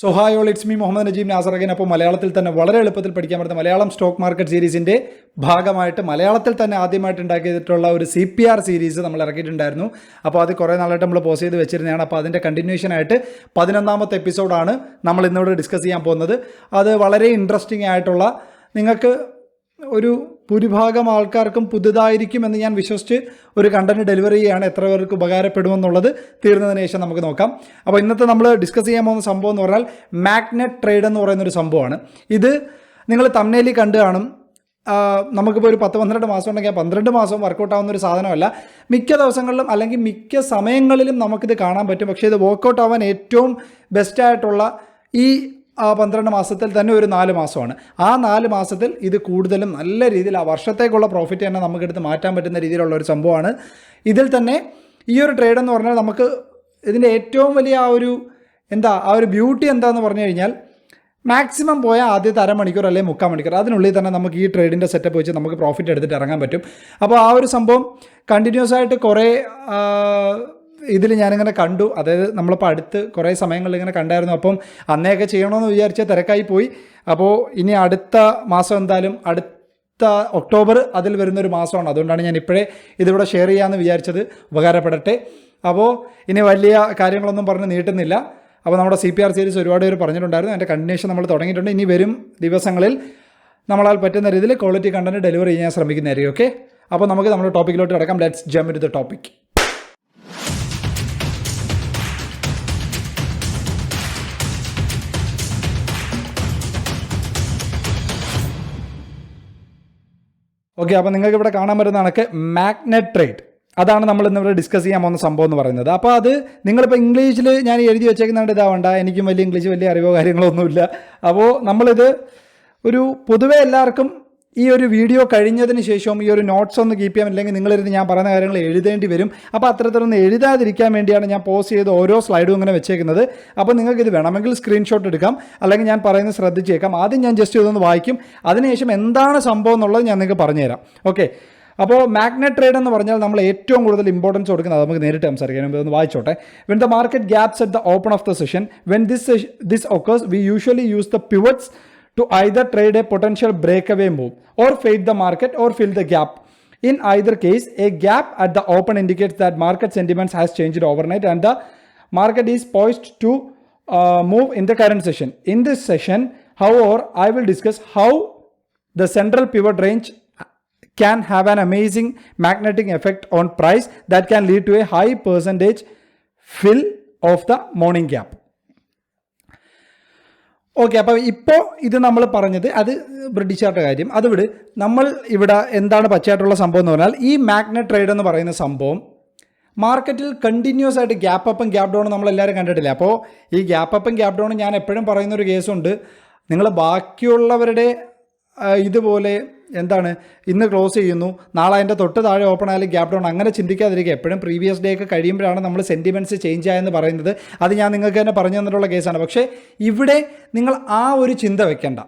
So hi all it's me Muhammad Najeeb നാസറഗൻ അപ്പോൾ മലയാളത്തിൽ തന്നെ വളരെ എളുപ്പത്തിൽ പഠിക്കാൻ പറ്റുന്ന മലയാളം സ്റ്റോക്ക് മാർക്കറ്റ് സീരീസിന്റെ ഭാഗമായിട്ട് മലയാളത്തിൽ തന്നെ ആദ്യമായിട്ട് ഉണ്ടാക്കിയിട്ടുള്ള ഒരു സി പി ആർ സീരീസ് നമ്മൾ ഇറക്കിയിട്ടുണ്ടായിരുന്നു. അപ്പോൾ അത് കുറേ നാളായിട്ട് നമ്മൾ പോസ് ചെയ്ത് വെച്ചിരുന്നതാണ്. അപ്പോൾ അതിന്റെ കണ്ടിന്യൂഷൻ ആയിട്ട് പതിനൊന്നാമത്തെ എപ്പിസോഡാണ് നമ്മൾ ഇന്നോട് ഡിസ്കസ് ചെയ്യാൻ പോകുന്നത്. അത് വളരെ ഇൻട്രസ്റ്റിംഗ് ആയിട്ടുള്ള നിങ്ങൾക്ക് ഒരു ഭൂരിഭാഗം ആൾക്കാർക്കും പുതുതായിരിക്കും എന്ന് ഞാൻ വിശ്വസിച്ച് ഒരു കണ്ടന്റ് ഡെലിവറി ചെയ്യാണ് എത്ര പേർക്ക് ഉപകാരപ്പെടുമെന്നുള്ളത് തീർന്നതിന് ശേഷം നമുക്ക് നോക്കാം. അപ്പോൾ ഇന്നത്തെ നമ്മൾ ഡിസ്കസ് ചെയ്യാൻ പോകുന്ന സംഭവം എന്ന് പറഞ്ഞാൽ മാഗ്നറ്റ് ട്രേഡ് എന്ന് പറയുന്നൊരു സംഭവമാണ്. ഇത് നിങ്ങൾ തമ്മിലി കണ്ടു കാണും. നമുക്കിപ്പോൾ ഒരു പത്ത് പന്ത്രണ്ട് മാസം ഉണ്ടെങ്കിൽ പന്ത്രണ്ട് മാസം വർക്കൗട്ട് ആവുന്ന ഒരു സാധനമല്ല. മിക്ക ദിവസങ്ങളിലും അല്ലെങ്കിൽ മിക്ക സമയങ്ങളിലും നമുക്കിത് കാണാൻ പറ്റും. പക്ഷേ ഇത് വർക്കൗട്ട് ആവാൻ ഏറ്റവും ബെസ്റ്റായിട്ടുള്ള ഈ ആ പന്ത്രണ്ട് മാസത്തിൽ തന്നെ ഒരു നാല് മാസമാണ്. ആ നാല് മാസത്തിൽ ഇത് കൂടുതലും നല്ല രീതിയിൽ ആ വർഷത്തേക്കുള്ള പ്രോഫിറ്റ് തന്നെ നമുക്കെടുത്ത് മാറ്റാൻ പറ്റുന്ന രീതിയിലുള്ള ഒരു സംഭവമാണ്. ഇതിൽ തന്നെ ഈ ഒരു ട്രേഡ് എന്ന് പറഞ്ഞാൽ നമുക്ക് ഇതിന്റെ ഏറ്റവും വലിയ ആ ഒരു എന്താ ആ ഒരു ബ്യൂട്ടി എന്താന്ന് പറഞ്ഞു കഴിഞ്ഞാൽ മാക്സിമം പോയാൽ ആദ്യത്തെ അരമണിക്കൂർ അല്ലെങ്കിൽ മുക്കാൽ മണിക്കൂർ അതിനുള്ളിൽ തന്നെ നമുക്ക് ഈ ട്രേഡിന്റെ സെറ്റപ്പ് വെച്ച് നമുക്ക് പ്രോഫിറ്റ് എടുത്തിട്ട് ഇറങ്ങാൻ പറ്റും. അപ്പോൾ ആ ഒരു സംഭവം കണ്ടിന്യൂസ് ആയിട്ട് കുറേ ഇതിൽ ഞാനിങ്ങനെ കണ്ടു. അതായത് നമ്മളിപ്പോൾ അടുത്ത് കുറേ സമയങ്ങളിൽ ഇങ്ങനെ കണ്ടായിരുന്നു. അപ്പം അന്നേയൊക്കെ ചെയ്യണമെന്ന് വിചാരിച്ച തിരക്കായി പോയി. അപ്പോൾ ഇനി അടുത്ത മാസം എന്തായാലും അടുത്ത ഒക്ടോബർ അതിൽ വരുന്നൊരു മാസമാണ്. അതുകൊണ്ടാണ് ഞാൻ ഇപ്പോഴേ ഇതിവിടെ ഷെയർ ചെയ്യാമെന്ന് വിചാരിച്ചത്. ഉപകാരപ്പെടട്ടെ. അപ്പോൾ ഇനി വലിയ കാര്യങ്ങളൊന്നും പറഞ്ഞ് നീട്ടുന്നില്ല. അപ്പോൾ നമ്മുടെ സി പി ആർ സീരീസ് ഒരുപാട് പേര് പറഞ്ഞിട്ടുണ്ടായിരുന്നു. അതിന്റെ കണ്ടിന്യൂഷൻ നമ്മൾ തുടങ്ങിയിട്ടുണ്ട്. ഇനി വരും ദിവസങ്ങളിൽ നമ്മളാൽ പറ്റുന്ന രീതിയിൽ ക്വാളിറ്റി കണ്ടന്റ് ഡെലിവറി ചെയ്യാൻ ശ്രമിക്കുന്നതായിരിക്കും. ഓക്കെ അപ്പോൾ നമുക്ക് നമ്മുടെ ടോപ്പിക്കിലോട്ട് കിടക്കാം. Let's jump to the topic okay അപ്പോൾ നിങ്ങൾക്ക് ഇവിടെ കാണാൻ പറ്റുന്ന കണക്ക് മാഗ്നറ്റ് ട്രേഡ് അതാണ് നമ്മൾ ഇന്ന് ഇവിടെ ഡിസ്കസ് ചെയ്യാൻ പോകുന്ന സംഭവം എന്ന് പറയുന്നത്. അപ്പോൾ അത് നിങ്ങളിപ്പോൾ ഇംഗ്ലീഷിൽ ഞാൻ എഴുതി വെച്ചേക്കുന്നതുകൊണ്ട് ഇതാവണ്ട. എനിക്കും വലിയ ഇംഗ്ലീഷ് വലിയ അറിവോ കാര്യങ്ങളോ ഒന്നുമില്ല. അപ്പോൾ നമ്മളിത് ഒരു പൊതുവേ എല്ലാവർക്കും ഈ ഒരു വീഡിയോ കഴിഞ്ഞതിന് ശേഷവും ഈ ഒരു നോട്ട്സ് ഒന്ന് കീപ്പ് ചെയ്യാൻ അല്ലെങ്കിൽ നിങ്ങളിരുന്ന് ഞാൻ പറയുന്ന കാര്യങ്ങൾ എഴുതേണ്ടി വരും. അപ്പോൾ അത്തരത്തിലൊന്ന് എഴുതാതിരിക്കാൻ വേണ്ടിയാണ് ഞാൻ പോസ്റ്റ് ചെയ്ത് ഓരോ സ്ലൈഡും ഇങ്ങനെ വെച്ചേക്കുന്നത്. അപ്പോൾ നിങ്ങൾക്ക് ഇത് വേണമെങ്കിൽ സ്ക്രീൻഷോട്ട് എടുക്കാം. അല്ലെങ്കിൽ ഞാൻ പറയുന്നത് ശ്രദ്ധിച്ചേക്കാം. ആദ്യം ഞാൻ ജസ്റ്റ് ഇതൊന്ന് വായിക്കും. അതിനുശേഷം എന്താണ് സംഭവം എന്നുള്ളത് ഞാൻ നിങ്ങൾക്ക് പറഞ്ഞുതരാം. ഓക്കെ അപ്പോൾ മാഗ്നറ്റ് ട്രേഡ് എന്ന് പറഞ്ഞാൽ നമ്മൾ ഏറ്റവും കൂടുതൽ ഇമ്പോർട്ടൻസ് കൊടുക്കുന്നത്. നമുക്ക് നേരിട്ട് സംസാരിക്കാം. ഇതൊന്ന് വായിച്ചോട്ടെ. When the market gaps at the open of the session when this this occurs we usually use the pivots to either trade a potential breakaway move or fade the market or fill the gap. In either case, a gap at the open indicates that market sentiments has changed overnight and the market is poised to uh, move in the current session. In this session, however, I will discuss how the central pivot range can have an amazing magnetic effect on price that can lead to a high percentage fill of the morning gap. Okay അപ്പോൾ ഇപ്പോൾ ഇത് നമ്മൾ പറഞ്ഞത് അത് ബ്രിട്ടീഷുകാരുടെ കാര്യം. അതുവിടെ വിട് നമ്മൾ ഇവിടെ എന്താണ് പച്ചയായിട്ടുള്ള സംഭവം എന്ന് പറഞ്ഞാൽ ഈ മാഗ്നറ്റ് ട്രേഡ് എന്ന് പറയുന്ന സംഭവം മാർക്കറ്റിൽ കണ്ടിന്യൂസ് ആയിട്ട് ഗ്യാപ്പ് അപ്പും ഗ്യാപ്പ് ഡൗണും നമ്മൾ എല്ലാവരും കണ്ടിട്ടില്ല? അപ്പോൾ ഈ ഗ്യാപ്പ് അപ്പും ഗ്യാപ്പ് ഡൗണും ഞാൻ എപ്പോഴും പറയുന്ന ഒരു കേസുണ്ട് നിങ്ങൾ ബാക്കിയുള്ളവരുടെ ഇതുപോലെ എന്താണ്? ഇന്ന് ക്ലോസ് ചെയ്യുന്നു. നാളെ അതിന്റെ തൊട്ട് താഴെ ഓപ്പൺ ആയാലും ഗ്യാപ് ഡൗൺ അങ്ങനെ ചിന്തിക്കാതിരിക്കുക. എപ്പോഴും പ്രീവിയസ് ഡേ ഒക്കെ കഴിയുമ്പോഴാണ് നമ്മൾ സെന്റിമെന്റ്സ് ചേഞ്ച് ആയെന്ന് പറയുന്നത്. അത് ഞാൻ നിങ്ങൾക്ക് തന്നെ പറഞ്ഞു തന്നിട്ടുള്ള കേസാണ് പക്ഷേ ഇവിടെ നിങ്ങൾ ആ ഒരു ചിന്ത വെക്കണ്ട.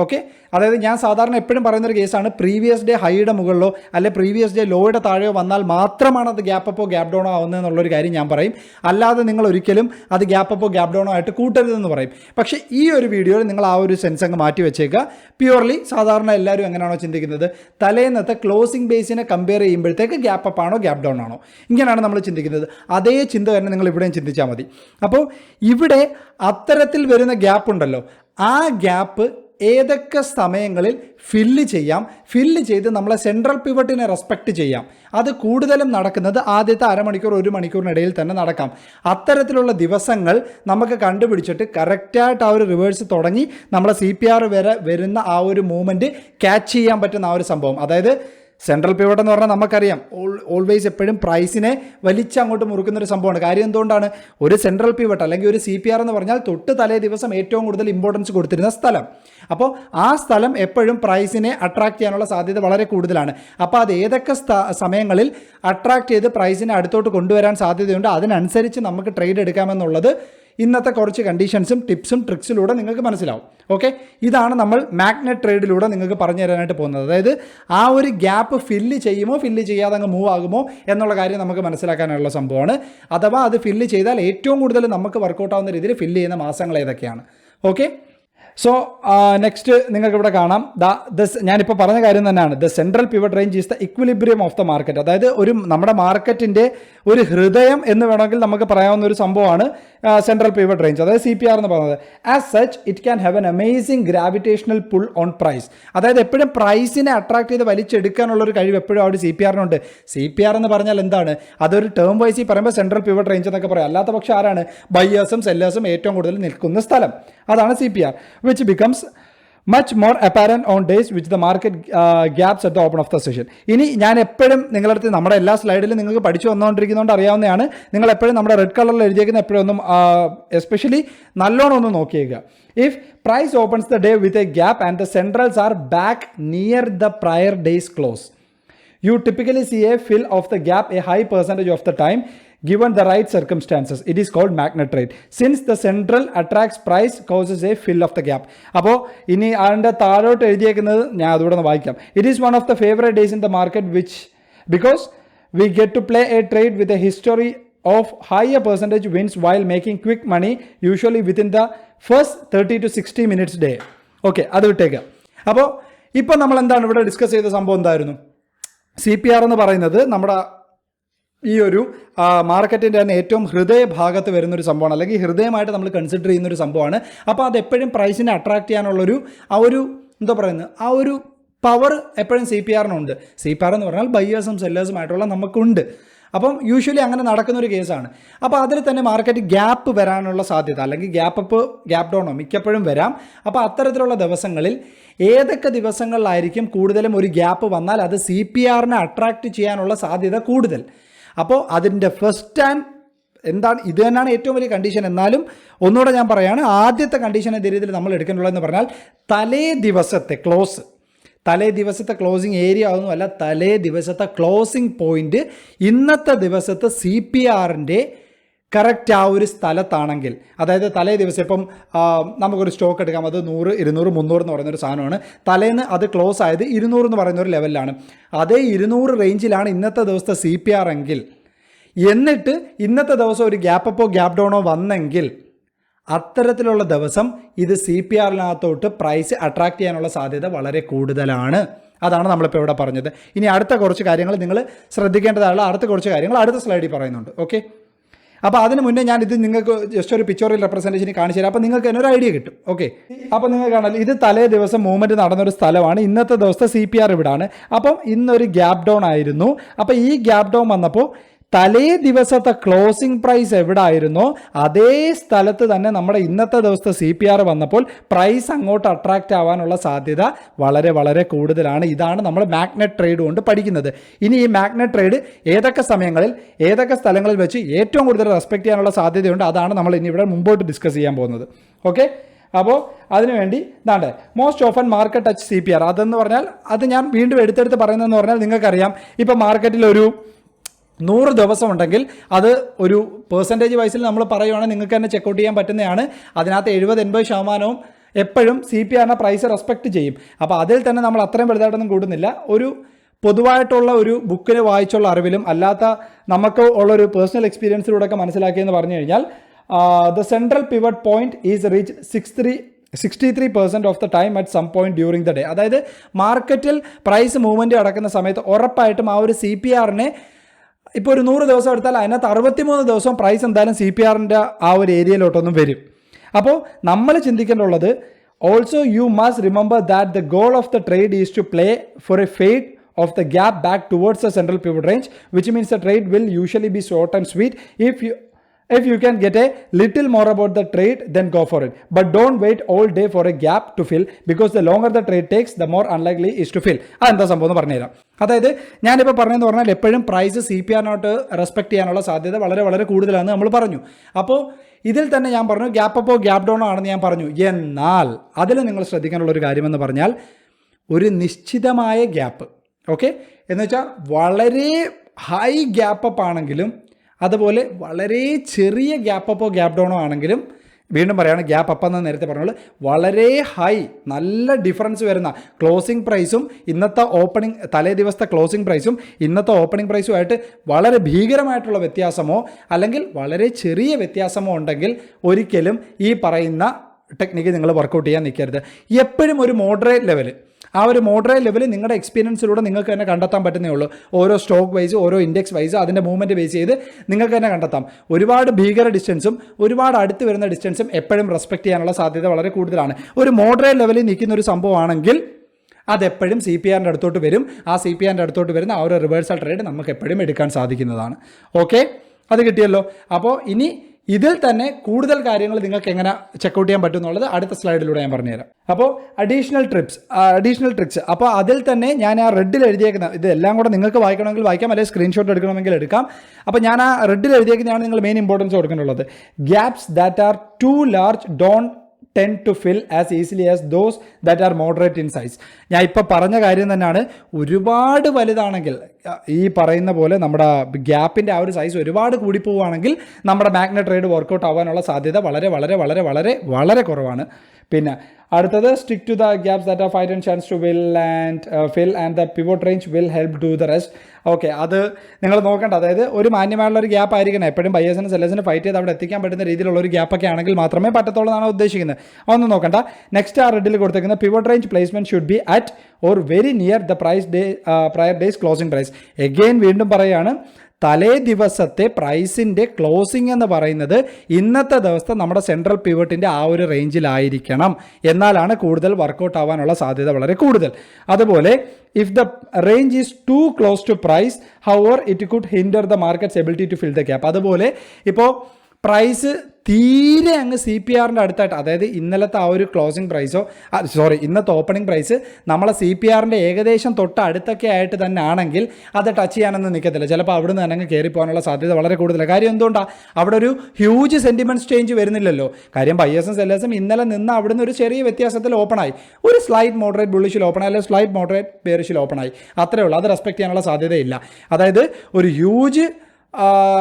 ഓക്കെ അതായത് ഞാൻ സാധാരണ എപ്പോഴും പറയുന്നൊരു കേസാണ് പ്രീവിയസ് ഡേ ഹൈയുടെ മുകളിലോ അല്ലെ പ്രീവിയസ് ഡേ ലോയുടെ താഴെയോ വന്നാൽ മാത്രമാണ് അത് ഗ്യാപ്പ് അപ്പോ ഗ്യാപ്പ് ഡൗണോ ആവുന്നത് എന്നുള്ളൊരു കാര്യം ഞാൻ പറയും. അല്ലാതെ നിങ്ങൾ ഒരിക്കലും അത് ഗ്യാപ്പ് അപ്പോ ഗ്യാപ്പ് ഡൗണോ ആയിട്ട് കൂട്ടരുതെന്ന് പറയും. പക്ഷേ ഈ ഒരു വീഡിയോയിൽ നിങ്ങൾ ആ ഒരു സെൻസ് അങ്ങ് മാറ്റി വെച്ചേക്കുക. പ്യുവർലി സാധാരണ എല്ലാവരും എങ്ങനെയാണോ ചിന്തിക്കുന്നത്? തലേന്നത്തെ ക്ലോസിംഗ് ബേസിനെ കമ്പയർ ചെയ്യുമ്പോഴത്തേക്ക് ഗ്യാപ്പ് അപ്പ് ആണോ ഗ്യാപ്പ് ഡൗൺ ആണോ? ഇങ്ങനെയാണ് നമ്മൾ ചിന്തിക്കുന്നത്. അതേ ചിന്ത തന്നെ നിങ്ങൾ ഇവിടെയും ചിന്തിച്ചാൽ മതി. അപ്പോൾ ഇവിടെ അത്തരത്തിൽ വരുന്ന ഗ്യാപ്പ് ഉണ്ടല്ലോ. ആ ഗ്യാപ്പ് ഏതൊക്കെ സമയങ്ങളിൽ ഫില്ല് ചെയ്യാം? ഫില്ല് ചെയ്ത് നമ്മളെ സെൻട്രൽ പിവട്ടിനെ റെസ്പെക്റ്റ് ചെയ്യാം. അത് കൂടുതലും നടക്കുന്നത് ആദ്യത്തെ അരമണിക്കൂർ ഒരു മണിക്കൂറിനിടയിൽ തന്നെ നടക്കാം. അത്തരത്തിലുള്ള ദിവസങ്ങൾ നമുക്ക് കണ്ടുപിടിച്ചിട്ട് കറക്റ്റായിട്ട് ആ ഒരു റിവേഴ്സ് തുടങ്ങി നമ്മളെ സി പി ആർ വരെ വരുന്ന ആ ഒരു മൂവ്മെന്റ് ക്യാച്ച് ചെയ്യാൻ പറ്റുന്ന ആ ഒരു സംഭവം. അതായത് സെൻട്രൽ പിവട്ട് എന്ന് പറഞ്ഞാൽ നമുക്കറിയാം. ഓൾവേസ് എപ്പോഴും പ്രൈസിനെ വലിച്ച് അങ്ങോട്ട് മുറുക്കുന്ന ഒരു സംഭവമാണ്. കാര്യം എന്തുകൊണ്ടാണ്? ഒരു സെൻട്രൽ പിവട്ട് അല്ലെങ്കിൽ ഒരു സി പി ആർ എന്ന് പറഞ്ഞാൽ തൊട്ട് തലേ ദിവസം ഏറ്റവും കൂടുതൽ ഇമ്പോർട്ടൻസ് കൊടുത്തിരുന്ന സ്ഥലം. അപ്പോൾ ആ സ്ഥലം എപ്പോഴും പ്രൈസിനെ അട്രാക്ട് ചെയ്യാനുള്ള സാധ്യത വളരെ കൂടുതലാണ്. അപ്പോൾ അത് ഏതൊക്കെ സമയങ്ങളിൽ അട്രാക്ട് ചെയ്ത് പ്രൈസിനെ അടുത്തോട്ട് കൊണ്ടുവരാൻ സാധ്യതയുണ്ട് അതിനനുസരിച്ച് നമുക്ക് ട്രേഡ് എടുക്കാമെന്നുള്ളത് ഇന്നത്തെ കുറച്ച് കണ്ടീഷൻസും ടിപ്സും ട്രിക്സിലൂടെ നിങ്ങൾക്ക് മനസ്സിലാവും. ഓക്കെ ഇതാണ് നമ്മൾ മാഗ്നറ്റ് ട്രേഡിലൂടെ നിങ്ങൾക്ക് പറഞ്ഞു തരാനായിട്ട് പോകുന്നത്. അതായത് ആ ഒരു ഗ്യാപ്പ് ഫില്ല് ചെയ്യുമോ ഫില്ല് ചെയ്യാതെ അങ്ങ് മൂവ് ആകുമോ എന്നുള്ള കാര്യം നമുക്ക് മനസ്സിലാക്കാനുള്ള സംഭവമാണ്. അഥവാ അത് ഫില്ല് ചെയ്താൽ ഏറ്റവും കൂടുതൽ നമുക്ക് വർക്കൗട്ട് ആവുന്ന രീതിയിൽ ഫില്ല് ചെയ്യുന്ന മാസങ്ങൾ ഏതൊക്കെയാണ്? ഓക്കെ സോ നെക്സ്റ്റ് നിങ്ങൾക്ക് ഇവിടെ കാണാം. ദ ദ ഞാനിപ്പോൾ പറഞ്ഞ കാര്യം തന്നെയാണ്. The central pivot range is the equilibrium of the market അതായത് ഒരു നമ്മുടെ മാർക്കറ്റിന്റെ ഒരു ഹൃദയം എന്ന് വേണമെങ്കിൽ നമുക്ക് പറയാവുന്ന ഒരു സംഭവമാണ് സെൻട്രൽ പിവറ്റ് റേഞ്ച് അതായത് സി പി ആർ എന്ന് പറയുന്നത് as such it can have an amazing gravitational pull on price അതായത് എപ്പോഴും പ്രൈസിനെ അട്രാക്ട് ചെയ്ത് വലിച്ചെടുക്കാനുള്ള ഒരു കഴിവ് എപ്പോഴും അവിടെ സി പി ആറിനുണ്ട് സി പി ആർ എന്ന് പറഞ്ഞാൽ എന്താണ്? അതൊരു ടേം വൈസ് ഈ പറയുമ്പോൾ സെൻട്രൽ പിവറ്റ് റേഞ്ച് എന്നൊക്കെ പറയാം. അല്ലാത്ത പക്ഷേ ആരാണ്? ബയ്യേഴ്സും സെല്ലേഴ്സും ഏറ്റവും കൂടുതൽ നിൽക്കുന്ന സ്ഥലം. അതാണ് C P R which becomes much more apparent on days which the market gaps at the open of the session ഇനി ഞാൻ എപ്പോഴും നിങ്ങളുടെ അടുത്ത് നമ്മുടെ എല്ലാ സ്ലൈഡിലും നിങ്ങൾക്ക് പഠിച്ചു വന്നുകൊണ്ടിരിക്കുന്നതുകൊണ്ട് അറിയാവുന്നതാണ്. നിങ്ങൾ എപ്പോഴും നമ്മുടെ റെഡ് കളറിൽ എഴുതിയേക്കുന്ന എപ്പോഴൊന്നും എസ്പെഷ്യലി നല്ലോണം ഒന്ന് നോക്കിയേക്കുക if price opens the day with a gap and the centrals are back near the prior day's close you typically see a fill of the gap a high percentage of the time. Given the right circumstances it is called magnet trade since the central attracts price causes a fill of the gap. അപ്പോൾ ഇനി അതിന്റെ താഴോട്ട് എഴുതിയേക്കുന്നത് ഞാൻ അതുകൂടെ ഒന്ന് വായിക്കാം. It is one of the favourite days in the market which because we get to play a trade with a history of high a percentage wins while making quick money usually within the first thirty to sixty minutes day okay അത് വിട്ടേക്കാം. അപ്പോൾ ഇപ്പം നമ്മൾ എന്താണ് ഇവിടെ discuss ചെയ്ത സംഭവം എന്തായിരുന്നു? സി പി ആർ എന്ന് പറയുന്നത് നമ്മുടെ ഈ ഒരു മാർക്കറ്റിന്റെ തന്നെ ഏറ്റവും ഹൃദയഭാഗത്ത് വരുന്നൊരു സംഭവമാണ്. അല്ലെങ്കിൽ ഹൃദയമായിട്ട് നമ്മൾ കൺസിഡർ ചെയ്യുന്ന ഒരു സംഭവമാണ്. അപ്പോൾ അത് എപ്പോഴും പ്രൈസിനെ അട്രാക്ട് ചെയ്യാനുള്ളൊരു ആ ഒരു എന്താ പറയുന്നത് ആ ഒരു പവർ എപ്പോഴും സി പി ആറിനുണ്ട് സി പി ആർ എന്ന് പറഞ്ഞാൽ ബയ്യേഴ്സും സെല്ലേഴ്സും ആയിട്ടുള്ള നമുക്കുണ്ട്. അപ്പം യൂഷ്വലി അങ്ങനെ നടക്കുന്ന ഒരു കേസാണ് അപ്പോൾ അതിൽ തന്നെ മാർക്കറ്റ് ഗ്യാപ്പ് വരാനുള്ള സാധ്യത അല്ലെങ്കിൽ ഗ്യാപ്പ് അപ്പ് ഗ്യാപ്പ് ഡൗണോ മിക്കപ്പോഴും വരാം. അപ്പോൾ അത്തരത്തിലുള്ള ദിവസങ്ങളിൽ ഏതൊക്കെ ദിവസങ്ങളിലായിരിക്കും കൂടുതലും ഒരു ഗ്യാപ്പ് വന്നാൽ അത് സി പി ആറിനെ അട്രാക്റ്റ് ചെയ്യാനുള്ള സാധ്യത കൂടുതൽ. അപ്പോൾ അതിന്റെ ഫസ്റ്റ് ആൻഡ് എന്താണ് ഇത് തന്നെയാണ് ഏറ്റവും വലിയ കണ്ടീഷൻ എന്നാലും ഒന്നുകൂടെ ഞാൻ പറയുകയാണ് ആദ്യത്തെ കണ്ടീഷൻ എന്ത് രീതിയിൽ നമ്മൾ എന്ന് പറഞ്ഞാൽ തലേ ദിവസത്തെ ക്ലോസ് തലേ ദിവസത്തെ ക്ലോസിംഗ് ഏരിയ ഒന്നുമല്ല തലേ ദിവസത്തെ ക്ലോസിംഗ് പോയിന്റ് ഇന്നത്തെ ദിവസത്തെ സി പി ആറിന്റെ കറക്റ്റ് ആ ഒരു സ്ഥലത്താണെങ്കിൽ അതായത് തലേ ദിവസം ഇപ്പം നമുക്കൊരു സ്റ്റോക്ക് എടുക്കാം. അത് നൂറ് ഇരുന്നൂറ് മുന്നൂറ് എന്ന് പറയുന്നൊരു സാധനമാണ്. തലേന്ന് അത് ക്ലോസ് ആയത് ഇരുന്നൂറ് എന്ന് പറയുന്ന ഒരു ലെവലിലാണ് അതേ ഇരുന്നൂറ് റേഞ്ചിലാണ് ഇന്നത്തെ ദിവസത്തെ സി പി ആർ എങ്കിൽ. എന്നിട്ട് ഇന്നത്തെ ദിവസം ഒരു ഗ്യാപ്പ് അപ്പോ ഗ്യാപ്പ് ഡൗണോ വന്നെങ്കിൽ അത്തരത്തിലുള്ള ദിവസം ഇത് സി പി ആറിനകത്തോട്ട് പ്രൈസ് അട്രാക്ട് ചെയ്യാനുള്ള സാധ്യത വളരെ കൂടുതലാണ്. അതാണ് നമ്മളിപ്പോൾ ഇവിടെ പറഞ്ഞത്. ഇനി അടുത്ത കുറച്ച് കാര്യങ്ങൾ നിങ്ങൾ ശ്രദ്ധിക്കേണ്ടതായുള്ള അടുത്ത കുറച്ച് കാര്യങ്ങൾ അടുത്ത സ്ലൈഡിൽ പറയുന്നുണ്ട്. ഓക്കെ അപ്പോൾ അതിന് മുന്നേ ഞാൻ ഇത് നിങ്ങൾക്ക് ജസ്റ്റ് ഒരു പിക്ചോറിയൽ റെപ്രസെന്റേഷൻ കാണിച്ചു തരാം. അപ്പോൾ നിങ്ങൾക്ക് തന്നെ ഒരു ഐഡിയ കിട്ടും. ഓക്കെ അപ്പോൾ നിങ്ങൾ കാണാൻ ഇത് തലേ ദിവസം മൂവ്മെന്റ് നടന്നൊരു സ്ഥലമാണ്. ഇന്നത്തെ ദിവസത്തെ സി പി ആർ ഇവിടാണ്. അപ്പം ഇന്നൊരു ഗ്യാപ് ഡൗൺ ആയിരുന്നു. അപ്പോൾ ഈ ഗ്യാപ് ഡൗൺ വന്നപ്പോൾ തലേ ദിവസത്തെ ക്ലോസിംഗ് പ്രൈസ് എവിടെ എവിടായിരുന്നോ അതേ സ്ഥലത്ത് തന്നെ നമ്മുടെ ഇന്നത്തെ ദിവസത്തെ സി പി ആർ വന്നപ്പോൾ പ്രൈസ് അങ്ങോട്ട് അട്രാക്റ്റ് ആവാനുള്ള സാധ്യത വളരെ വളരെ കൂടുതലാണ്. ഇതാണ് നമ്മൾ മാഗ്നറ്റ് ട്രേഡ് കൊണ്ട് പഠിക്കുന്നത്. ഇനി ഈ മാഗ്നറ്റ് ട്രേഡ് ഏതൊക്കെ സമയങ്ങളിൽ ഏതൊക്കെ സ്ഥലങ്ങളിൽ വെച്ച് ഏറ്റവും കൂടുതൽ റെസ്പെക്ട് ചെയ്യാനുള്ള സാധ്യതയുണ്ട്? അതാണ് നമ്മൾ ഇനി ഇവിടെ മുമ്പോട്ട് ഡിസ്കസ് ചെയ്യാൻ പോകുന്നത്. ഓക്കെ അപ്പോൾ അതിനുവേണ്ടി ഇതാണ്ട് most often market touch C P R അതെന്ന് പറഞ്ഞാൽ അത് ഞാൻ വീണ്ടും എടുത്തെടുത്ത് പറയുന്നതെന്ന് പറഞ്ഞാൽ നിങ്ങൾക്കറിയാം. ഇപ്പോൾ മാർക്കറ്റിൽ ഒരു നൂറ് ദിവസം ഉണ്ടെങ്കിൽ അത് ഒരു പേഴ്സന്റേജ് വൈസിൽ നമ്മൾ പറയുവാണെങ്കിൽ നിങ്ങൾക്ക് തന്നെ ചെക്കൗട്ട് ചെയ്യാൻ പറ്റുന്നതാണ്. അതിനകത്ത് എഴുപത് എൺപത് ശതമാനവും എപ്പോഴും സി പി ആറിനെ പ്രൈസ് റെസ്പെക്റ്റ് ചെയ്യും. അപ്പോൾ അതിൽ തന്നെ നമ്മൾ അത്രയും വലുതായിട്ടൊന്നും കൂടുന്നില്ല. ഒരു പൊതുവായിട്ടുള്ള ഒരു ബുക്കിന് വായിച്ചുള്ള അറിവിലും അല്ലാത്ത നമുക്ക് ഉള്ള ഒരു പേഴ്സണൽ എക്സ്പീരിയൻസിലൂടെ ഒക്കെ മനസ്സിലാക്കിയെന്ന് പറഞ്ഞു കഴിഞ്ഞാൽ the central pivot point is reach six three sixty three percent of the time at some point during the day അതായത് മാർക്കറ്റിൽ പ്രൈസ് മൂവ്മെന്റ് നടക്കുന്ന സമയത്ത് ഉറപ്പായിട്ടും ആ ഒരു സി പി ആറിനെ ഇപ്പോൾ ഒരു നൂറ് ദിവസം എടുത്താൽ അതിനകത്ത് അറുപത്തിമൂന്ന് ദിവസം പ്രൈസ് എന്തായാലും സി പി ആറിന്റെ ആ ഒരു ഏരിയയിലോട്ടൊന്നും വരും അപ്പോൾ നമ്മൾ ചിന്തിക്കേണ്ടുള്ളത് also you must remember that the goal of the trade is to play for a fade of the gap back towards the central pivot range which means the trade will usually be short and sweet. If you if you can get a little more about the trade, then go for it. But don't wait all day for a gap to fill because the longer the trade takes, the more unlikely is to fill. അതെന്താ സംഭവം എന്ന് പറഞ്ഞുതരാം. അതായത് ഞാനിപ്പോൾ പറഞ്ഞതെന്ന് പറഞ്ഞാൽ എപ്പോഴും price C P ആറിനോട്ട് റെസ്പെക്ട് ചെയ്യാനുള്ള സാധ്യത വളരെ വളരെ കൂടുതലാണെന്ന് നമ്മൾ പറഞ്ഞു. അപ്പോൾ ഇതിൽ തന്നെ ഞാൻ പറഞ്ഞു ഗ്യാപ്പ് അപ്പോ ഗ്യാപ്പ് ഡൗൺ ആണെന്ന് ഞാൻ പറഞ്ഞു. എന്നാൽ അതിൽ നിങ്ങൾ ശ്രദ്ധിക്കാനുള്ള ഒരു കാര്യമെന്ന് പറഞ്ഞാൽ ഒരു നിശ്ചിതമായ ഗ്യാപ്പ് ഓക്കെ എന്ന് വെച്ചാൽ വളരെ ഹൈ ഗ്യാപ്പ് ആണെങ്കിലും അതുപോലെ വളരെ ചെറിയ ഗ്യാപ്പ് അപ്പോ ഗ്യാപ്പ് ഡൗണോ ആണെങ്കിലും വീണ്ടും പറയുകയാണ് ഗ്യാപ്പ് അപ്പം എന്ന് നേരത്തെ പറഞ്ഞോളൂ. വളരെ ഹൈ നല്ല ഡിഫറൻസ് വരുന്ന ക്ലോസിംഗ് പ്രൈസും ഇന്നത്തെ ഓപ്പണിംഗ് തലേ ദിവസത്തെ ക്ലോസിംഗ് പ്രൈസും ഇന്നത്തെ ഓപ്പണിംഗ് പ്രൈസുമായിട്ട് വളരെ ഭീകരമായിട്ടുള്ള വ്യത്യാസമോ അല്ലെങ്കിൽ വളരെ ചെറിയ വ്യത്യാസമോ ഉണ്ടെങ്കിൽ ഒരിക്കലും ഈ പറയുന്ന ടെക്നിക്ക് നിങ്ങൾ വർക്കൗട്ട് ചെയ്യാൻ നിൽക്കരുത്. എപ്പോഴും ഒരു മോഡറേറ്റ് ലെവൽ ആ ഒരു മോഡറേറ്റ് ലെവലിൽ നിങ്ങളുടെ എക്സ്പീരിയൻസിലൂടെ നിങ്ങൾക്ക് തന്നെ കണ്ടെത്താൻ പറ്റുന്നേ ഉള്ളൂ. ഓരോ സ്റ്റോക്ക് വൈസ് ഓരോ ഇൻഡെക്സ് വൈസ് അതിന്റെ മൂവ്മെന്റ് ബേസ് ചെയ്ത് നിങ്ങൾക്ക് തന്നെ കണ്ടെത്താം. ഒരുപാട് ഭീകര ഡിസ്റ്റൻസും ഒരുപാട് അടുത്ത് വരുന്ന ഡിസ്റ്റൻസും എപ്പോഴും റെസ്പെക്ട് ചെയ്യാനുള്ള സാധ്യത വളരെ കൂടുതലാണ്. ഒരു മോഡറേറ്റ് ലെവലിൽ നിൽക്കുന്ന ഒരു സംഭവമാണെങ്കിൽ അതെപ്പോഴും സി പി ആറിന്റെ അടുത്തോട്ട് വരും. ആ സി പി ആറിന്റെ അടുത്തോട്ട് വരുന്ന ആ ഒരു റിവേഴ്സൽ ട്രേഡ് നമുക്ക് എപ്പോഴും എടുക്കാൻ സാധിക്കുന്നതാണ്. ഓക്കെ അത് കിട്ടിയല്ലോ. അപ്പോൾ ഇനി ഇതിൽ തന്നെ കൂടുതൽ കാര്യങ്ങൾ നിങ്ങൾക്ക് എങ്ങനെ ചെക്കൗട്ട് ചെയ്യാൻ പറ്റും എന്നുള്ളത് അടുത്ത സ്ലൈഡിലൂടെ ഞാൻ പറഞ്ഞുതരാം. അപ്പോൾ അഡീഷണൽ ട്രിപ്സ് അഡീഷണൽ ട്രിക്സ് അപ്പോൾ അതിൽ തന്നെ ഞാൻ ആ റെഡിൽ എഴുതിയേക്കുന്ന ഇതെല്ലാം കൂടെ നിങ്ങൾക്ക് വായിക്കണമെങ്കിൽ വായിക്കാം അല്ലെങ്കിൽ സ്ക്രീൻഷോട്ട് എടുക്കണമെങ്കിൽ എടുക്കാം. അപ്പോൾ ഞാൻ ആ റെഡിൽ എഴുതിയേക്കുന്നതാണ് നിങ്ങൾ main importance കൊടുക്കേണ്ടുള്ളത് gaps that are too large don't tend to fill as easily as those that are moderate in size ഞാൻ ഇപ്പോൾ പറഞ്ഞ കാര്യം തന്നെയാണ്. ഒരുപാട് വലുതാണെങ്കിൽ ഈ പറയുന്ന പോലെ നമ്മുടെ ഗ്യാപ്പിന്റെ ആ ഒരു സൈസ് ഒരുപാട് കൂടി പോവുകയാണെങ്കിൽ നമ്മുടെ മാഗ്നറ്റ് ട്രേഡ് വർക്കൗട്ട് ആവാനുള്ള സാധ്യത വളരെ വളരെ വളരെ വളരെ വളരെ കുറവാണ്. പിന്നെ അടുത്തത് stick to the gaps that a fight and chance to will and fill and the pivot range will help do the rest okay അത് നിങ്ങൾ നോക്കേണ്ട അതായത് ഒരു മാന്യമായുള്ള ഒരു ഗ്യാപ്പ് ആയിരിക്കണം. എപ്പോഴും ബയേഴ്സിന് സെല്ലേഴ്സിന് ഫൈറ്റ് ചെയ്ത് അവിടെ എത്തിക്കാൻ പറ്റുന്ന രീതിയിലുള്ള ഒരു ഗ്യാപ്പൊക്കെ ആണെങ്കിൽ മാത്രമേ പറ്റത്തുള്ളൂ എന്നാണ് ഉദ്ദേശിക്കുന്നത്. അതൊന്നും നോക്കണ്ട. നെക്സ്റ്റ് ആ റെഡിൽ കൊടുത്തേക്കുന്ന pivot range placement should be at or very near the price day prior day's closing price again വീണ്ടും പറയുകയാണ് തലേ ദിവസത്തെ പ്രൈസിന്റെ ക്ലോസിംഗ് എന്ന് പറയുന്നത് ഇന്നത്തെ ദിവസത്തെ നമ്മുടെ സെൻട്രൽ പിവട്ടിന്റെ ആ ഒരു റേഞ്ചിലായിരിക്കണം എന്നാലാണ് കൂടുതൽ വർക്കൗട്ട് ആവാനുള്ള സാധ്യത വളരെ കൂടുതൽ. അതുപോലെ if the range is too close to price however it could hinder the market's ability to fill the gap അതുപോലെ ഇപ്പോൾ പ്രൈസ് തീരെ അങ്ങ് സി പി ആറിന്റെ അടുത്തായിട്ട് അതായത് ഇന്നലത്തെ ആ ഒരു ക്ലോസിംഗ് പ്രൈസോ സോറി ഇന്നത്തെ ഓപ്പണിംഗ് പ്രൈസ് നമ്മളെ സി പി ആറിന്റെ ഏകദേശം തൊട്ട് അടുത്തൊക്കെ ആയിട്ട് തന്നെ ആണെങ്കിൽ അത് ടച്ച് ചെയ്യാനൊന്നും നിൽക്കത്തില്ല ചിലപ്പോൾ അവിടെ നിന്ന് തന്നെ അങ്ങ് കയറി പോകാനുള്ള സാധ്യത വളരെ കൂടുതലാണ്. കാര്യം എന്തുകൊണ്ടാണ് അവിടെ ഒരു ഹ്യൂജ് സെന്റിമെന്റ്സ് ചേഞ്ച് വരുന്നില്ലല്ലോ. കാര്യം ബയേഴ്സും സെല്ലേഴ്സും ഇന്നലെ നിന്ന് അവിടെ നിന്ന് ഒരു ചെറിയ വ്യത്യാസത്തിൽ ഓപ്പണായി ഒരു സ്ലൈറ്റ് മോഡറേറ്റ് ബുള്ളിഷിൽ ഓപ്പണായി അല്ലെങ്കിൽ സ്ലൈറ്റ് മോഡറേറ്റ് ബേറിഷിൽ ഓപ്പണായി അത്രേ ഉള്ളൂ. അത് റെസ്പെക്ട് ചെയ്യാനുള്ള സാധ്യതയില്ല. അതായത് ഒരു ഹ്യൂജ്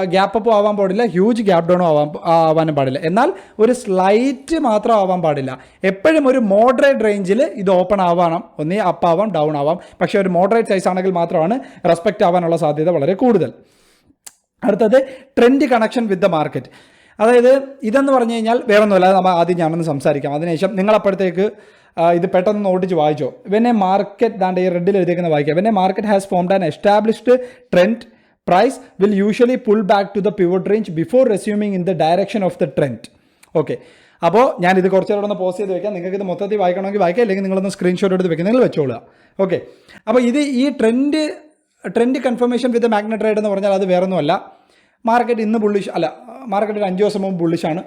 ഗ്യാപ്പ് അപ്പും ആവാൻ പാടില്ല ഹ്യൂജ് ഗ്യാപ്പ് ഡൗണും ആവാൻ ആവാനും പാടില്ല. എന്നാൽ ഒരു സ്ലൈറ്റ് മാത്രം ആവാൻ പാടില്ല. എപ്പോഴും ഒരു മോഡറേറ്റ് റേഞ്ചിൽ ഇത് ഓപ്പൺ ആവാണം. ഒന്നേ അപ്പ് ആവാം ഡൗൺ ആവാം. പക്ഷേ ഒരു മോഡറേറ്റ് സൈസ് ആണെങ്കിൽ മാത്രമാണ് റെസ്പെക്റ്റ് ആവാനുള്ള സാധ്യത വളരെ കൂടുതൽ. അടുത്തത് trend connection with the market അതായത് ഇതെന്ന് പറഞ്ഞു കഴിഞ്ഞാൽ വേറെ ഒന്നുമില്ല നമ്മൾ ആദ്യം ഞാനൊന്ന് സംസാരിക്കാം. അതിനുശേഷം നിങ്ങളപ്പോഴത്തേക്ക് ഇത് പെട്ടെന്ന് നോട്ടിച്ച് വായിച്ചോ. എ മാർക്കറ്റ് ദാണ്ട് ഈ റെഡിൽ എഴുതിയേക്കുന്ന വായിക്കാം. A market has formed an established trend price will usually pull back to the pivot range before resuming in the direction of the trend. Okay അപ്പോൾ ഞാൻ ഇത് കുറച്ച് നേരം ഒന്ന് പോസ്റ്റ് ചെയ്ത് വെക്കാം. നിങ്ങൾക്ക് ഇത് മൊത്തത്തിൽ വായിക്കണമെങ്കിൽ വായിക്കാം. അല്ലെങ്കിൽ നിങ്ങളൊന്ന് സ്ക്രീൻഷോട്ട് എടുത്ത് വെക്കുക നിങ്ങൾ വെച്ചോളുക. ഓക്കെ അപ്പോൾ ഇത് ഈ trend trend confirmation with magnet ride എന്ന് പറഞ്ഞാൽ അത് വേറൊന്നുമല്ല. മാർക്കറ്റ് ഇന്ന് ബുള്ളിഷ് അല്ല മാർക്കറ്റ് ഒരു അഞ്ച് ദിവസം മുമ്പ് ബുള്ളിഷാണ്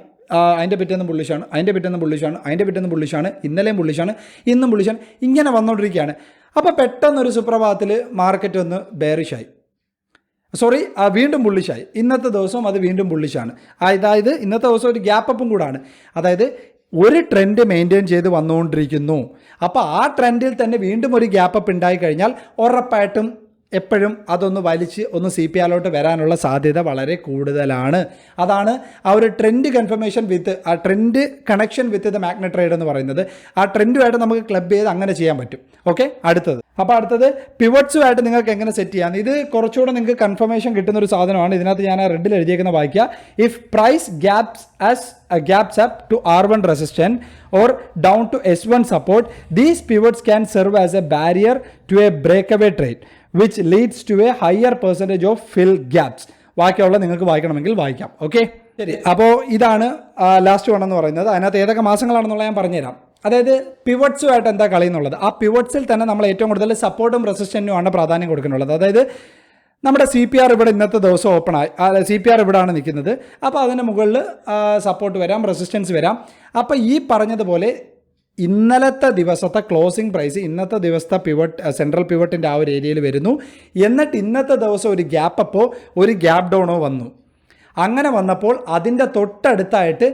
അതിന്റെ പിറ്റേന്ന് ബുള്ളിഷാണ് അതിന്റെ പിറ്റേന്ന് ബുള്ളിഷാണ് അതിന്റെ പിറ്റേന്ന് ബുള്ളിഷാണ് ഇന്നലെയും ബുള്ളിഷാണ് ഇന്നും ബുള്ളിഷാണ് ഇങ്ങനെ വന്നുകൊണ്ടിരിക്കുകയാണ് അപ്പോൾ പെട്ടെന്നൊരു സുപ്രഭാതത്തിൽ മാർക്കറ്റ് ഒന്ന് ബെയറിഷായി സോറി വീണ്ടും ബുള്ളിഷായി ഇന്നത്തെ ദിവസവും അത് വീണ്ടും ബുള്ളിഷാണ് അതായത് ഇന്നത്തെ ദിവസം ഒരു ഗ്യാപ്പ് കൂടാണ്. അതായത് ഒരു ട്രെൻഡ് മെയിന്റെയിൻ ചെയ്ത് വന്നുകൊണ്ടിരിക്കുന്നു. അപ്പോൾ ആ ട്രെൻഡിൽ തന്നെ വീണ്ടും ഒരു ഗ്യാപ്പ് ഉണ്ടായി കഴിഞ്ഞാൽ ഉറപ്പായിട്ടും എപ്പോഴും അതൊന്ന് വലിച്ച് ഒന്ന് സി പി ആലോട്ട് വരാനുള്ള സാധ്യത വളരെ കൂടുതലാണ്. അതാണ് ആ ഒരു ട്രെൻഡ് കൺഫർമേഷൻ വിത്ത് ആ trend connection with the magnet trade എന്ന് പറയുന്നത്. ആ ട്രെൻഡുമായിട്ട് നമുക്ക് ക്ലബ് ചെയ്ത് അങ്ങനെ ചെയ്യാൻ പറ്റും. ഓക്കെ അടുത്തത്. അപ്പോൾ അടുത്തത് പിവട്സുമായിട്ട് നിങ്ങൾക്ക് എങ്ങനെ സെറ്റ് ചെയ്യാം? ഇത് കുറച്ചുകൂടെ നിങ്ങൾക്ക് കൺഫർമേഷൻ കിട്ടുന്ന ഒരു സാധനമാണ്. ഇതിനകത്ത് ഞാൻ റെഡിൽ എഴുതിയേക്കുന്ന വായിക്കുക. If price gaps as gaps up to R one resistant or down to S one support these pivots can serve as a barrier to a break away trade which leads to a higher percentage of fill gaps ബാക്കിയുള്ള നിങ്ങൾക്ക് വായിക്കണമെങ്കിൽ വായിക്കാം. Okay ശരി. അപ്പോൾ ഇതാണ് last one എന്ന് പറയുന്നത്. അതിനകത്ത് ഏതൊക്കെ മാസങ്ങളാണെന്നുള്ള ഞാൻ പറഞ്ഞുതരാം. അതായത് പിവട്സുമായിട്ട് എന്താ കളി എന്നുള്ളത്? ആ പിവട്സിൽ തന്നെ നമ്മൾ ഏറ്റവും കൂടുതൽ സപ്പോർട്ടും റെസിസ്റ്റന്റുമാണ് പ്രാധാന്യം കൊടുക്കുന്നുള്ളത്. അതായത് നമ്മുടെ സി പി ആർ ഇവിടെ ഇന്നത്തെ ദിവസം ഓപ്പൺ ആയി. സി പി ആർ ഇവിടെയാണ് നിൽക്കുന്നത്. അപ്പോൾ അതിന് മുകളിൽ സപ്പോർട്ട് വരാം റെസിസ്റ്റൻസ് വരാം. അപ്പോൾ ഈ പറഞ്ഞതുപോലെ ഇന്നലത്തെ ദിവസത്തെ ക്ലോസിംഗ് പ്രൈസ് ഇന്നത്തെ ദിവസത്തെ പിവട്ട് സെൻട്രൽ പിവട്ടിന്റെ ആ ഒരു ഏരിയയിൽ വരുന്നു. എന്നിട്ട് ഇന്നത്തെ ദിവസം ഒരു ഗ്യാപ്പ് അപ്പോ ഒരു ഗ്യാപ്പ് ഡൗണോ വന്നു. അങ്ങനെ വന്നപ്പോൾ അതിന്റെ തൊട്ടടുത്തായിട്ട്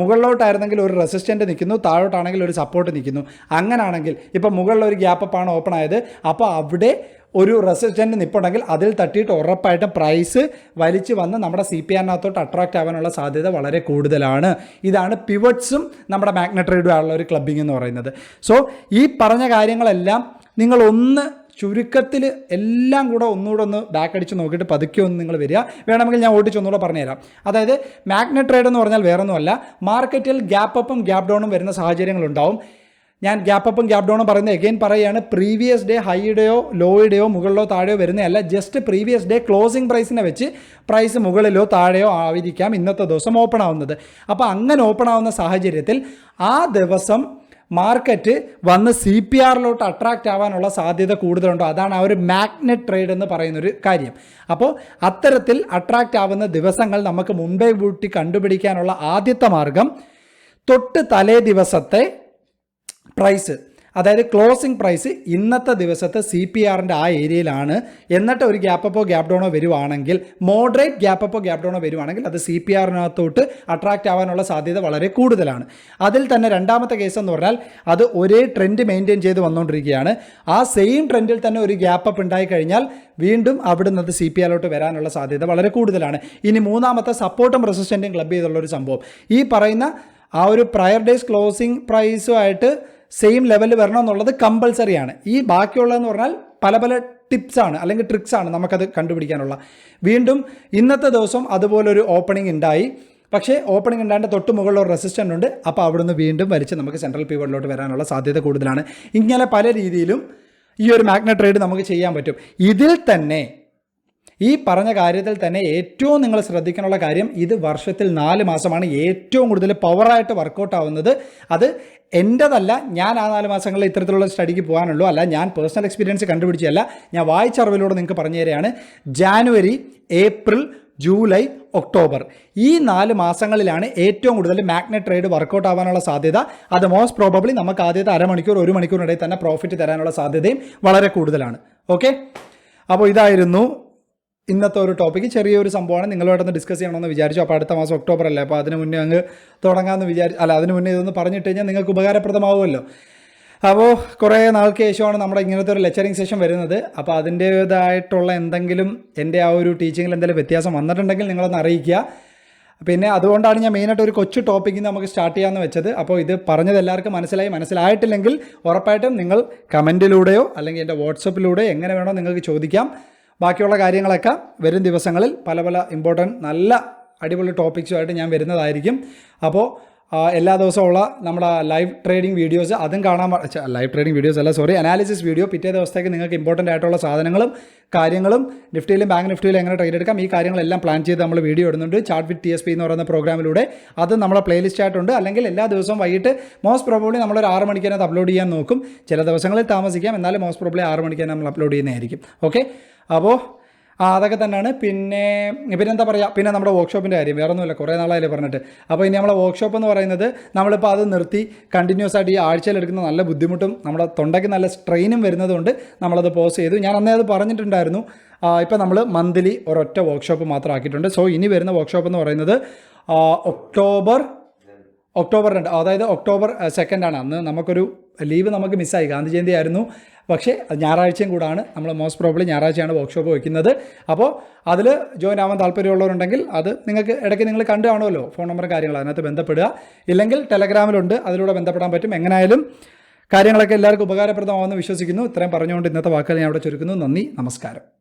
മുകളിലോട്ടായിരുന്നെങ്കിൽ ഒരു റെസിസ്റ്റന്റ് നിൽക്കുന്നു താഴോട്ടാണെങ്കിൽ ഒരു സപ്പോർട്ട് നിൽക്കുന്നു. അങ്ങനാണെങ്കിൽ ഇപ്പോൾ മുകളിൽ ഒരു ആണ് ഓപ്പൺ ആയത്. അപ്പോൾ അവിടെ ഒരു റെസിസ്റ്റന്റ് നിൽപ്പുണ്ടെങ്കിൽ അതിൽ തട്ടിയിട്ട് ഉറപ്പായിട്ടും പ്രൈസ് വലിച്ചു വന്ന് നമ്മുടെ സി പി ആറിനകത്തോട്ട് അട്രാക്റ്റ് ആവാനുള്ള സാധ്യത വളരെ കൂടുതലാണ്. ഇതാണ് പിവറ്റ്സും നമ്മുടെ മാഗ്നട്രേഡും ആയുള്ള ഒരു ക്ലബിംഗ് എന്ന് പറയുന്നത്. സോ ഈ പറഞ്ഞ കാര്യങ്ങളെല്ലാം നിങ്ങൾ ഒന്ന് ചുരുക്കത്തിൽ എല്ലാം കൂടെ ഒന്നുകൂടെ ഒന്ന് ബാക്ക് അടിച്ച് നോക്കിയിട്ട് പതുക്കെ ഒന്ന് നിങ്ങൾ വരിക. വേണമെങ്കിൽ ഞാൻ ഓടിച്ച് ഒന്നുകൂടെ പറഞ്ഞുതരാം. അതായത് മാഗ്നറ്റ് ട്രേഡ് എന്ന് പറഞ്ഞാൽ വേറൊന്നുമല്ല മാർക്കറ്റിൽ ഗ്യാപ്പ് അപ്പും ഗ്യാപ്പ് ഡൗണും വരുന്ന സാഹചര്യങ്ങളുണ്ടാവും ഞാൻ ഗ്യാപ്പ് അപ്പും ഗ്യാപ്പ് ഡൗണും പറയുന്നത് എഗെയിൻ പറയുകയാണ് പ്രീവിയസ് ഡേ ഹൈയുടെയോ ലോയുടെയോ മുകളിലോ താഴെയോ വരുന്നതല്ല ജസ്റ്റ് പ്രീവിയസ് ഡേ ക്ലോസിംഗ് പ്രൈസിനെ വെച്ച് പ്രൈസ് മുകളിലോ താഴെയോ ആയിരിക്കാം ഇന്നത്തെ ദിവസം ഓപ്പൺ ആവുന്നത്. അപ്പോൾ അങ്ങനെ ഓപ്പൺ ആവുന്ന സാഹചര്യത്തിൽ ആ ദിവസം മാർക്കറ്റ് വന്ന് സി പി ആറിലോട്ട് അട്രാക്റ്റ് ആവാനുള്ള സാധ്യത കൂടുതലുണ്ടോ? അതാണ് ആ ഒരു മാഗ്നറ്റ് ട്രേഡ് എന്ന് പറയുന്നൊരു കാര്യം. അപ്പോൾ അത്തരത്തിൽ അട്രാക്റ്റ് ആവുന്ന ദിവസങ്ങൾ നമുക്ക് മുൻപേ കൂട്ടി കണ്ടുപിടിക്കാനുള്ള ആദ്യത്തെ മാർഗം തൊട്ട് തലേ ദിവസത്തെ പ്രൈസ് അതായത് ക്ലോസിംഗ് പ്രൈസ് ഇന്നത്തെ ദിവസത്തെ സി പി ആറിന്റെ ആ ഏരിയയിലാണ്. എന്നിട്ട് ഒരു ഗ്യാപ്പ് അപ്പോ ഗ്യാപ്പ് ഡൗണോ വരുവാണെങ്കിൽ മോഡറേറ്റ് ഗ്യാപ്പ് അപ്പോ ഗ്യാപ്പ് ഡൗണോ വരുവാണെങ്കിൽ അത് സി പി ആറിനകത്തോട്ട് അട്രാക്റ്റ് ആവാനുള്ള സാധ്യത വളരെ കൂടുതലാണ്. അതിൽ തന്നെ രണ്ടാമത്തെ കേസ് എന്ന് പറഞ്ഞാൽ അത് ഒരേ ട്രെൻഡ് മെയിന്റെയിൻ ചെയ്ത് വന്നുകൊണ്ടിരിക്കുകയാണ് ആ സെയിം ട്രെൻഡിൽ തന്നെ ഒരു ഗ്യാപ്പ് അപ്പ് ഉണ്ടായി കഴിഞ്ഞാൽ വീണ്ടും അവിടുന്ന് അത് സി പി ആറിലോട്ട് വരാനുള്ള സാധ്യത വളരെ കൂടുതലാണ്. ഇനി മൂന്നാമത്തെ സപ്പോർട്ടും റെസിസ്റ്റന്റും ക്ലബ് ചെയ്തുള്ള ഒരു സംഭവം. ഈ പറയുന്ന ആ ഒരു പ്രയർ ഡേയ്സ് ക്ലോസിംഗ് പ്രൈസുമായിട്ട് സെയിം ലെവലിൽ കമ്പൾസറി ആണ്. ഈ ബാക്കിയുള്ളതെന്ന് പറഞ്ഞാൽ പല പല ടിപ്സാണ് അല്ലെങ്കിൽ ട്രിക്സ് ആണ് നമുക്കത് കണ്ടുപിടിക്കാനുള്ള. വീണ്ടും ഇന്നത്തെ ദിവസം അതുപോലൊരു ഓപ്പണിംഗ് ഉണ്ടായി. പക്ഷേ ഓപ്പണിംഗ് ഉണ്ടാകേണ്ട തൊട്ട് മുകളിൽ ഒരു റെസിസ്റ്റന്റ് ഉണ്ട്. അപ്പോൾ അവിടുന്ന് വീണ്ടും വലിച്ച് നമുക്ക് സെൻട്രൽ പീവോട്ടിലോട്ട് വരാനുള്ള സാധ്യത കൂടുതലാണ്. ഇങ്ങനെ പല രീതിയിലും ഈ ഒരു മാഗ്നറ്റ് ട്രേഡ് നമുക്ക് ചെയ്യാൻ പറ്റും. ഇതിൽ തന്നെ ഈ പറഞ്ഞ കാര്യത്തിൽ തന്നെ ഏറ്റവും നിങ്ങൾ ശ്രദ്ധിക്കാനുള്ള കാര്യം ഇത് വർഷത്തിൽ നാല് മാസമാണ്. ഏറ്റവും കൂടുതൽ പവറായിട്ട് വർക്കൗട്ട് ആവുന്നത് അത് എന്റെതല്ല ഞാൻ ആ നാല് മാസങ്ങളിൽ ഇത്തരത്തിലുള്ള സ്റ്റഡിക്ക് പോകാനുള്ളൂ. അല്ല ഞാൻ പേഴ്സണൽ എക്സ്പീരിയൻസ് കണ്ടുപിടിച്ചല്ല ഞാൻ വായിച്ച അറിവിലൂടെ നിങ്ങൾക്ക് പറഞ്ഞു തരികയാണ്. ജാനുവരി ഏപ്രിൽ ജൂലൈ ഒക്ടോബർ ഈ നാല് മാസങ്ങളിലാണ് ഏറ്റവും കൂടുതൽ മാഗ്നറ്റ് ട്രേഡ് വർക്കൗട്ട് ആവാനുള്ള സാധ്യത. അത് മോസ്റ്റ് പ്രോബബ്ലി നമുക്ക് ആദ്യത്തെ അരമണിക്കൂർ ഒരു മണിക്കൂറിനിടയിൽ തന്നെ പ്രോഫിറ്റ് തരാനുള്ള സാധ്യതയും വളരെ കൂടുതലാണ്. ഓക്കെ അപ്പോൾ ഇതായിരുന്നു ഇന്നത്തെ ഒരു ടോപ്പിക്ക് ചെറിയൊരു സംഭവമാണ്. നിങ്ങളുമായിട്ടൊന്ന് ഡിസ്കസ് ചെയ്യണമെന്ന് വിചാരിച്ചു. അപ്പോൾ അടുത്ത മാസം ഒക്ടോബർ അല്ലേ? അപ്പോൾ അതിന് മുന്നേ അങ്ങ് തുടങ്ങാമെന്ന് വിചാരിച്ചു അല്ല അതിന് മുന്നേ ഇതൊന്ന് പറഞ്ഞിട്ട് കഴിഞ്ഞാൽ നിങ്ങൾക്ക് ഉപകാരപ്രദമാവുമല്ലോ. അപ്പോൾ കുറേ നാൾക്ക് ശേഷമാണ് നമ്മുടെ ഇങ്ങനത്തെ ഒരു ലെക്ചറിങ് സെഷൻ വരുന്നത്. അപ്പോൾ അതിന്റേതായിട്ടുള്ള എന്തെങ്കിലും എന്റെ ആ ഒരു ടീച്ചിങ്ങിൽ എന്തെങ്കിലും വ്യത്യാസം വന്നിട്ടുണ്ടെങ്കിൽ നിങ്ങളൊന്ന് അറിയിക്കുക. പിന്നെ അതുകൊണ്ടാണ് ഞാൻ മെയിനായിട്ട് ഒരു കൊച്ചു ടോപ്പിക്കിൽ നമുക്ക് സ്റ്റാർട്ട് ചെയ്യാമെന്ന് വെച്ചത്. അപ്പോൾ ഇത് പറഞ്ഞത് എല്ലാവർക്കും മനസ്സിലായി. മനസ്സിലായിട്ടില്ലെങ്കിൽ ഉറപ്പായിട്ടും നിങ്ങൾ കമന്റിലൂടെയോ അല്ലെങ്കിൽ എന്റെ വാട്സപ്പിലൂടെയോ എങ്ങനെ വേണോ നിങ്ങൾക്ക് ചോദിക്കാം. ബാക്കിയുള്ള കാര്യങ്ങളൊക്കെ വരും ദിവസങ്ങളിൽ പല പല ഇമ്പോർട്ടന്റ് നല്ല അടിപൊളി ടോപ്പിക്സുമായിട്ട് ഞാൻ വരുന്നതായിരിക്കും. അപ്പോൾ എല്ലാ ദിവസവും ഉള്ള നമ്മുടെ ലൈവ് ട്രേഡിംഗ് വീഡിയോസ് അതും കാണാൻ ലൈവ് ട്രേഡിംഗ് വീഡിയോസ് അല്ല സോറി അനാലിസിസ് വീഡിയോ പിറ്റേ ദിവസത്തേക്ക് നിങ്ങൾക്ക് ഇമ്പോർട്ടന്റ് ആയിട്ടുള്ള സാധനങ്ങളും കാര്യങ്ങളും നിഫ്റ്റിയിലും ബാങ്ക് നിഫ്റ്റിയിലും എങ്ങനെ ട്രേഡ് എടുക്കാം ഈ കാര്യങ്ങളെല്ലാം പ്ലാൻ ചെയ്ത് നമ്മൾ വീഡിയോ ഇടുന്നുണ്ട്. Chart with T S P എന്ന് പറയുന്ന പ്രോഗ്രാമിലൂടെ അത് നമ്മളെ പ്ലേലിസ്റ്റ് ആയിട്ടുണ്ട്. അല്ലെങ്കിൽ എല്ലാ ദിവസവും വൈകിട്ട് മോസ്റ്റ് പ്രോബ്ലി നമ്മളൊരു ആറ് മണിക്ക് തന്നെ അപ്ലോഡ് ചെയ്യാൻ നോക്കും. ചില ദിവസങ്ങളിൽ താമസിക്കാം. എന്നാലും മോസ്റ്റ് പ്രോബ്ലി ആറ് മണിക്ക് തന്നെ നമ്മൾ അപ്ലോഡ് ചെയ്യുന്നതായിരിക്കും. ഓക്കെ അപ്പോൾ ആ അതൊക്കെ തന്നെയാണ്. പിന്നെ പിന്നെ എന്താ പറയുക പിന്നെ നമ്മുടെ വർക്ക്ഷോപ്പിന്റെ കാര്യം. വേറെ ഒന്നുമില്ല കുറേ നാളായില്ലേ പറഞ്ഞിട്ട്. അപ്പോൾ ഇനി നമ്മളെ വർക്ക്ഷോപ്പ് എന്ന് പറയുന്നത് നമ്മളിപ്പോൾ അത് നിർത്തി കണ്ടിന്യൂസ് ആയിട്ട് ഈ ആഴ്ചയിൽ എടുക്കുന്ന നല്ല ബുദ്ധിമുട്ടും നമ്മുടെ തൊണ്ടയ്ക്ക് നല്ല സ്ട്രെയിനും വരുന്നതുകൊണ്ട് നമ്മളത് പോസ് ചെയ്തു. ഞാൻ അന്നേ അത് പറഞ്ഞിട്ടുണ്ടായിരുന്നു. ഇപ്പോൾ നമ്മൾ മന്ത്ലി ഒരൊറ്റ വർക്ക്ഷോപ്പ് മാത്രം ആക്കിയിട്ടുണ്ട്. സോ ഇനി വരുന്ന വർക്ക്ഷോപ്പ് എന്ന് പറയുന്നത് ഒക്ടോബർ ഒക്ടോബർ രണ്ട് അതായത് ഒക്ടോബർ സെക്കൻഡാണ് അന്ന് നമുക്കൊരു ലീവ് നമുക്ക് മിസ്സായി ഗാന്ധി ജയന്തി ആയിരുന്നു പക്ഷേ ഞായറാഴ്ചയും കൂടാണ്. നമ്മൾ മോസ്റ്റ് പ്രോബ്ലി ഞായറാഴ്ചയാണ് വർക്ക്ഷോപ്പ് വയ്ക്കുന്നത് അപ്പോൾ അതിൽ ജോയിൻ ആവാൻ താല്പര്യമുള്ളവരുണ്ടെങ്കിൽ അത് നിങ്ങൾക്ക് ഇടയ്ക്ക് നിങ്ങൾ കണ്ടു കാണുമല്ലോ ഫോൺ നമ്പർ കാര്യങ്ങൾ അതിനകത്ത് ബന്ധപ്പെടുക. ഇല്ലെങ്കിൽ ടെലഗ്രാമിലുണ്ട്. അതിലൂടെ ബന്ധപ്പെടാൻ പറ്റും. എങ്ങനെയായാലും കാര്യങ്ങളൊക്കെ എല്ലാവർക്കും ഉപകാരപ്രദമാകുമെന്ന് വിശ്വസിക്കുന്നു. ഇത്രയും പറഞ്ഞുകൊണ്ട് ഇന്നത്തെ വാക്കുകൾ ഞാൻ അവിടെ ചുരുക്കുന്നു. നന്ദി. നമസ്കാരം.